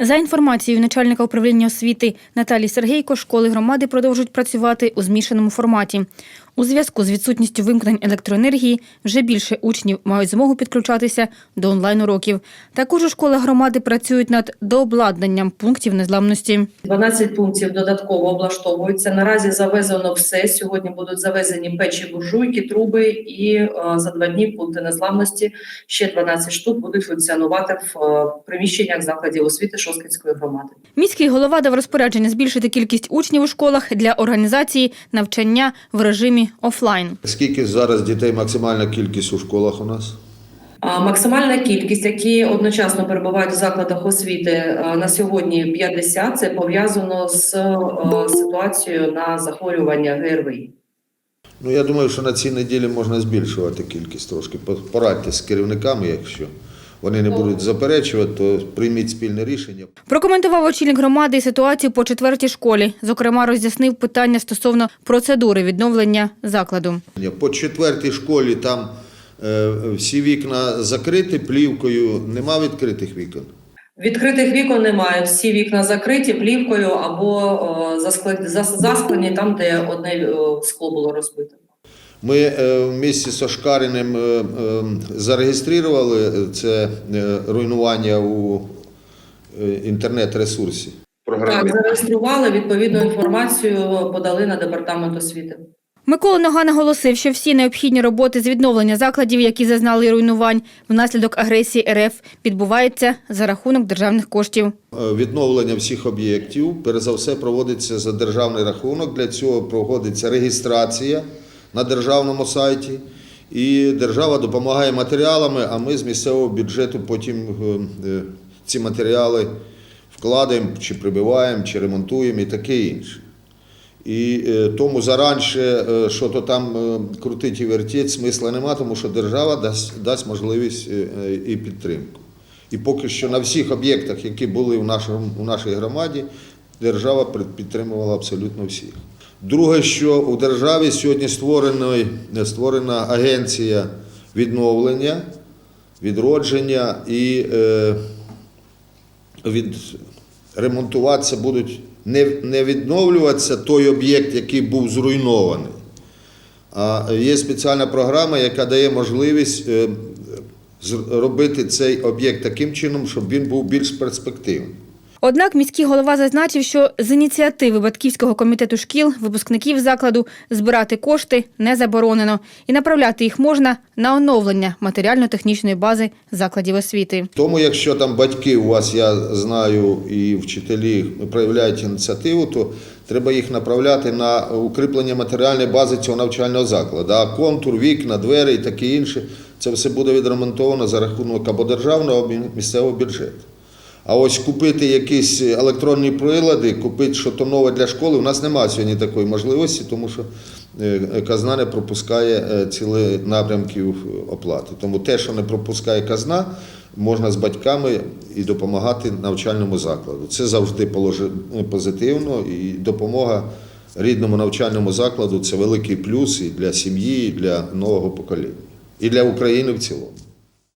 За інформацією начальника управління освіти Наталії Сергійко, школи громади продовжують працювати у змішаному форматі. У зв'язку з відсутністю вимкнень електроенергії вже більше учнів мають змогу підключатися до онлайн-уроків. Також у школах громади працюють над дообладнанням пунктів незламності. 12 пунктів додатково облаштовуються. Наразі завезено все. Сьогодні будуть завезені печі, буржуйки, труби і е, за два дні пункти незламності ще 12 штук будуть функціонувати в е, приміщеннях закладів освіти Шоскінської громади. Міський голова дав розпорядження збільшити кількість учнів у школах для організації навчання в режимі офлайн. Скільки зараз дітей максимальна кількість у школах у нас? Максимальна кількість, які одночасно перебувають в закладах освіти на сьогодні 50, це пов'язано з е, ситуацією на захворювання ГРВІ. Ну я думаю, що на цій неділі можна збільшувати кількість трошки. По- Порадьте з керівниками, якщо вони не будуть заперечувати, то прийміть спільне рішення. Прокоментував очільник громади і ситуацію по четвертій школі. Зокрема, роз'яснив питання стосовно процедури відновлення закладу. По четвертій школі там е, всі вікна закриті плівкою, нема відкритих вікон. Відкритих вікон немає. Всі вікна закриті плівкою або о, засклені там, де одне скло було розбите. Ми е, в місті з Ошкариним е, е, зареєстрували це е, руйнування у інтернет-ресурсі. Так, зареєстрували відповідну інформацію, подали на департамент освіти. Микола Нога наголосив, що всі необхідні роботи з відновлення закладів, які зазнали руйнувань внаслідок агресії РФ, відбуваються за рахунок державних коштів. Відновлення всіх об'єктів, перш за все, проводиться за державний рахунок. Для цього проводиться реєстрація на державному сайті. І держава допомагає матеріалами, а ми з місцевого бюджету потім е, е, ці матеріали вкладаємо, чи прибиваємо, чи ремонтуємо і таке інше. І е, тому заранше, що то там крутить і вертіть, смисла нема, тому що держава дасть, дасть можливість і підтримку. І поки що на всіх об'єктах, які були в, нашому, в нашій громаді, держава підтримувала абсолютно всіх. Друге, що у державі сьогодні створена агенція відновлення, відродження і е, від ремонтуватися будуть не, не відновлюватися той об'єкт, який був зруйнований. А є спеціальна програма, яка дає можливість е, зробити цей об'єкт таким чином, щоб він був більш перспективним. Однак міський голова зазначив, що з ініціативи батьківського комітету шкіл випускників закладу збирати кошти не заборонено і направляти їх можна на оновлення матеріально-технічної бази закладів освіти. Тому, якщо там батьки у вас, я знаю, і вчителі проявляють ініціативу, то треба їх направляти на укріплення матеріальної бази цього навчального закладу. А контур, вікна, двері і таке інше, це все буде відремонтовано за рахунок або державного, або місцевого бюджету. А ось купити якісь електронні прилади, купити щось нове для школи, у нас немає сьогодні такої можливості, тому що е, казна не пропускає е, цілі напрямків оплати. Тому те, що не пропускає казна, можна з батьками і допомагати навчальному закладу. Це завжди положи- позитивно і допомога рідному навчальному закладу це великий плюс і для сім'ї, і для нового покоління, і для України в цілому.